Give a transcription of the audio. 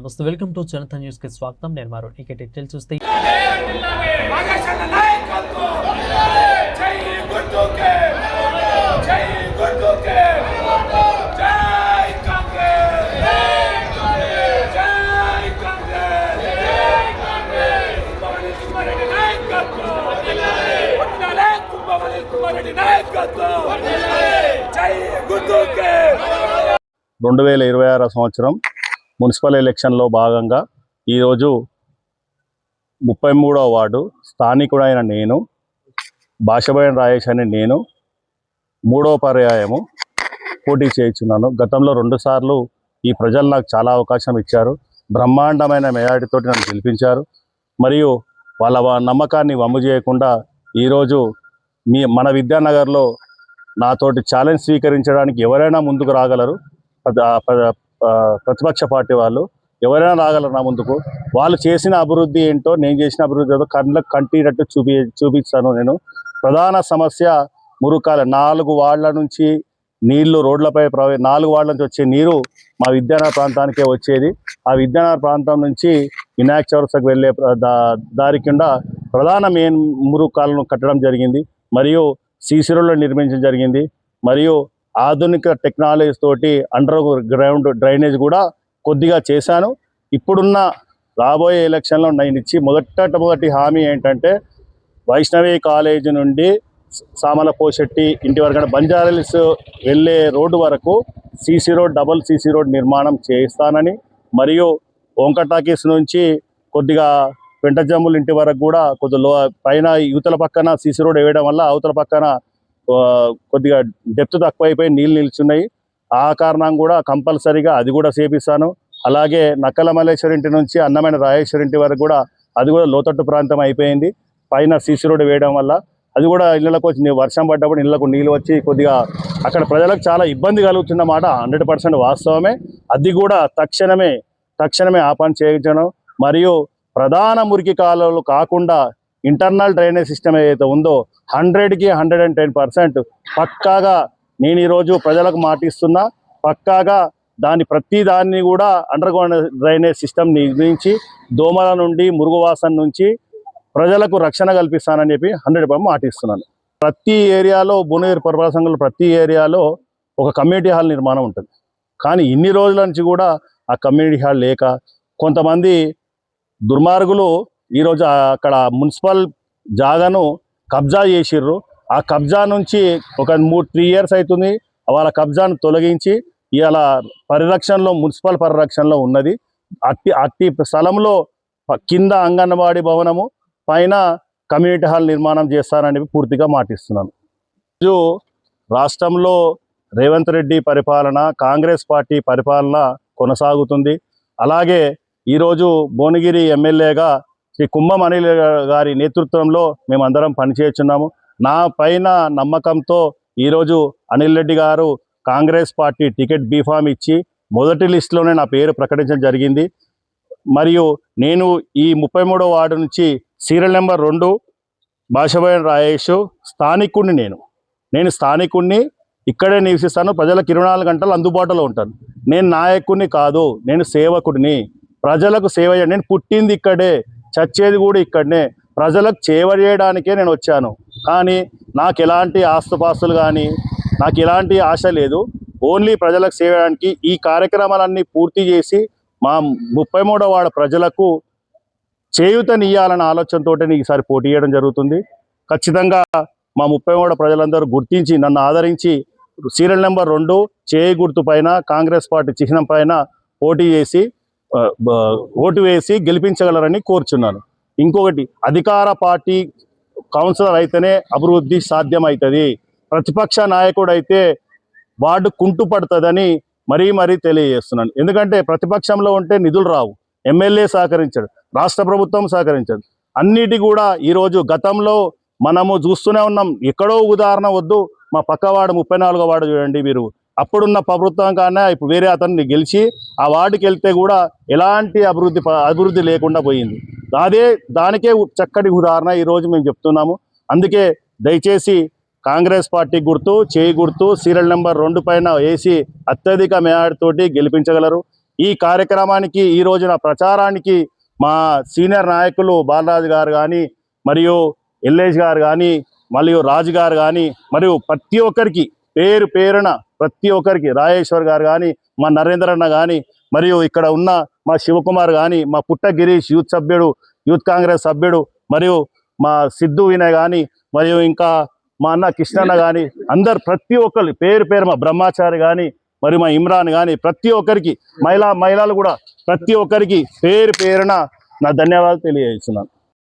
నమస్తే welcome to Janata news కి స్వాగతం నేను మారు ఇక డీటెయిల్ చూస్తే నాగేశ్వర నాయకత్వం జై గుర్తుకే జై గుర్తుకే జై కాంగ్రెస్ జై కాంగ్రెస్ కుంభమణి కుమారెడ్డి నాయకత్వం వందనాలే కుంభమణి కుమారెడ్డి నాయకత్వం జై గుర్తుకే రెండు వేల ఇరవై ఆరో సంవత్సరం మున్సిపల్ ఎలక్షన్లో భాగంగా ఈరోజు ముప్పై మూడవ వార్డు స్థానికుడైన నేను భాషబోయిన రాయేష్ అని నేను మూడవ పర్యాయము పోటీ చేయించున్నాను. గతంలో రెండుసార్లు ఈ ప్రజలు నాకు చాలా అవకాశం ఇచ్చారు. బ్రహ్మాండమైన మెజారిటీతోటి నన్ను గెలిపించారు. మరియు వాళ్ళ నమ్మకాన్ని వమ్ము చేయకుండా ఈరోజు మీ మన విద్యానగర్లో నాతోటి ఛాలెంజ్ స్వీకరించడానికి ఎవరైనా ముందుకు రాగలరు. పద- ప్రతిపక్ష పార్టీ వాళ్ళు ఎవరైనా రాగలరు నా ముందుకు. వాళ్ళు చేసిన అభివృద్ధి ఏంటో నేను చేసిన అభివృద్ధి ఏదో కళ్ళకు కంటినట్టు చూపి చూపిస్తాను నేను. ప్రధాన సమస్య మురుకాల. నాలుగు వార్డుల నుంచి నీళ్ళు రోడ్లపై ప్రవే నాలుగు వాళ్ళ నుంచి వచ్చే నీరు మా విద్యానగర్ ప్రాంతానికే వచ్చేది. ఆ విద్యానగర్ ప్రాంతం నుంచి వినాయక చౌరస్తకు వెళ్ళే దా- దారి కింద ప్రధాన మెయిన్ మురుకాలను కట్టడం జరిగింది. మరియు సీసీ నిర్మించడం జరిగింది. మరియు ఆధునిక టెక్నాలజీ తోటి అండర్ గ్రౌండ్ డ్రైనేజ్ కూడా కొద్దిగా చేశాను. ఇప్పుడున్న రాబోయే ఎలక్షన్లో నేను ఇచ్చి మొదట మొదటి హామీ ఏంటంటే వైష్ణవి కాలేజ్ నుండి సామలపోశెట్టి ఇంటి వరకు బంజారాలిస్ వెళ్ళే రోడ్డు వరకు CC road double CC road నిర్మాణం చేస్తానని మరియు ఓంకటాకీస్ నుంచి కొద్దిగా పెంటజమ్ముల ఇంటి వరకు కూడా కొద్ది లో పైన యువతల పక్కన సీసీ రోడ్ వేయడం వల్ల అవతల పక్కన కొద్దిగా డెప్త్ తక్కువైపోయి నీళ్ళు నిల్చున్నాయి. ఆ కారణం కూడా కంపల్సరీగా అది కూడా చేపిస్తాను. అలాగే నక్కల మల్లేశ్వరి ఇంటి నుంచి అన్నమైన రాజేశ్వరి ఇంటి వరకు కూడా అది కూడా లోతట్టు ప్రాంతం అయిపోయింది. పైన సీసీ రోడ్డు వేయడం వల్ల అది కూడా ఇళ్ళకు వచ్చి వర్షం పడ్డప్పుడు ఇళ్ళకు నీళ్ళు వచ్చి కొద్దిగా అక్కడ ప్రజలకు చాలా ఇబ్బంది కలుగుతుందన్నమాట హండ్రెడ్ పర్సెంట్ వాస్తవమే. అది కూడా తక్షణమే తక్షణమే ఆ పని చేయించడం మరియు ప్రధాన మురికి కాలువలు కాకుండా ఇంటర్నల్ డ్రైనేజ్ సిస్టమ్ ఏదైతే ఉందో హండ్రెడ్కి హండ్రెడ్ అండ్ టెన్ పర్సెంట్ పక్కాగా నేను ఈరోజు ప్రజలకు మాటిస్తున్నా పక్కాగా దాని ప్రతి దాన్ని కూడా అండర్ గ్రౌండ్ డ్రైనేజ్ సిస్టమ్ నిర్మించి దోమల నుండి మురుగు వాసన నుంచి ప్రజలకు రక్షణ కల్పిస్తానని చెప్పి హండ్రెడ్ పర్సెంట్ మాటిస్తున్నాను. ప్రతి ఏరియాలో భువనగిరి పురపాలక ప్రతి ఏరియాలో ఒక కమ్యూనిటీ హాల్ నిర్మాణం ఉంటుంది. కానీ ఇన్ని రోజుల నుంచి కూడా ఆ కమ్యూనిటీ హాల్ లేక కొంతమంది దుర్మార్గులు ఈరోజు అక్కడ మున్సిపల్ జాగాను కబ్జా చేసిర్రు. ఆ కబ్జా నుంచి ఒక మూడు త్రీ ఇయర్స్ అవుతుంది వాళ్ళ కబ్జాను తొలగించి ఇవాళ పరిరక్షణలో మున్సిపల్ పరిరక్షణలో ఉన్నది. అట్టి అట్టి స్థలంలో కింద అంగన్వాడీ భవనము పైన కమ్యూనిటీ హాల్ నిర్మాణం చేస్తారని పూర్తిగా మాటిస్తున్నాను. ఈరోజు రాష్ట్రంలో రేవంత్ రెడ్డి పరిపాలన కాంగ్రెస్ పార్టీ పరిపాలన కొనసాగుతుంది. అలాగే ఈరోజు భువనగిరి ఎమ్మెల్యేగా శ్రీ కుంభం అనిల్ గారి నేతృత్వంలో మేమందరం పనిచేస్తున్నాము. నా పైన నమ్మకంతో ఈరోజు అనిల్ రెడ్డి గారు కాంగ్రెస్ పార్టీ టికెట్ బీఫామ్ ఇచ్చి మొదటి లిస్టులోనే నా పేరు ప్రకటించడం జరిగింది. మరియు నేను ఈ ముప్పై మూడో వార్డు నుంచి సీరియల్ నెంబర్ రెండు భాషబోయిన రాయేష్ స్థానికుణ్ణి నేను. నేను స్థానికుణ్ణి ఇక్కడే నివసిస్తాను ప్రజలకు ఇరవై నాలుగు గంటలు అందుబాటులో ఉంటాను. నేను నాయకుడిని కాదు నేను సేవకుడిని. ప్రజలకు సేవ నేను పుట్టింది ఇక్కడే. చచ్చేది కూడా ఇక్కడనే. ప్రజలకు సేవ చేయడానికే నేను వచ్చాను. కానీ నాకు ఎలాంటి ఆస్తుపాస్తులు కానీ నాకు ఎలాంటి ఆశ లేదు. ఓన్లీ ప్రజలకు చేయడానికి ఈ కార్యక్రమాలన్నీ పూర్తి చేసి మా ముప్పై వాడ ప్రజలకు చేయూతనియ్యాలన్న ఆలోచనతో ఈసారి పోటీ చేయడం జరుగుతుంది. ఖచ్చితంగా మా ముప్పై మూడు ప్రజలందరూ గుర్తించి నన్ను ఆదరించి సీరియల్ నెంబర్ రెండు చేయి గుర్తు పైన కాంగ్రెస్ పార్టీ చిహ్నం పైన పోటీ చేసి ఓటు వేసి గెలిపించగలరని కోరుచున్నాను. ఇంకొకటి అధికార పార్టీ కౌన్సిలర్ అయితేనే అభివృద్ధి సాధ్యమవుతుంది ప్రతిపక్ష నాయకుడు అయితే వార్డు కుంటుపడుతుందని మరీ మరీ తెలియజేస్తున్నాను. ఎందుకంటే ప్రతిపక్షంలో ఉంటే నిధులు రావు. ఎమ్మెల్యే సహకరించడు రాష్ట్ర ప్రభుత్వం సహకరించదు. అన్నిటి కూడా ఈరోజు గతంలో మనము చూస్తూనే ఉన్నాం. ఎక్కడో ఉదాహరణ వద్దు మా పక్కవాడు ముప్పై నాలుగో వాడు చూడండి మీరు. అప్పుడున్న ప్రభుత్వం కన్నా ఇప్పుడు వేరే అతన్ని గెలిచి ఆ వార్డుకి వెళ్తే కూడా ఎలాంటి అభివృద్ధి ప- అభివృద్ధి లేకుండా పోయింది. అదే దానికే ఉ- చక్కటి ఉదాహరణ ఈరోజు మేము చెప్తున్నాము. అందుకే దయచేసి కాంగ్రెస్ పార్టీ గుర్తు చేయి గుర్తు సీరియల్ నెంబర్ రెండు పైన వేసి అత్యధిక మేయాడితోటి గెలిపించగలరు. ఈ కార్యక్రమానికి ఈ రోజున ప్రచారానికి మా సీనియర్ నాయకులు బాలరాజు గారు కానీ మరియు ఎల్లేష్ గారు కానీ మరియు రాజు గారు కానీ మరియు ప్రతి ఒక్కరికి పేరు పేరున ప్రతి ఒక్కరికి రాజేశ్వర్ గారు కానీ మా నరేంద్ర అన్న కానీ మరియు ఇక్కడ ఉన్న మా శివకుమార్ కానీ మా పుట్ట గిరీష్ యూత్ సభ్యుడు యూత్ కాంగ్రెస్ సభ్యుడు మరియు మా సిద్ధు వినయ్ కానీ మరియు ఇంకా మా అన్న కృష్ణన్న కానీ అందరు ప్రతి ఒక్కరు పేరు పేరు మా బ్రహ్మాచారి కానీ మరి మా ఇమ్రాన్ కానీ ప్రతి ఒక్కరికి మహిళా మహిళలు కూడా ప్రతి ఒక్కరికి పేరు పేరున నా ధన్యవాదాలు తెలియజేస్తున్నాను.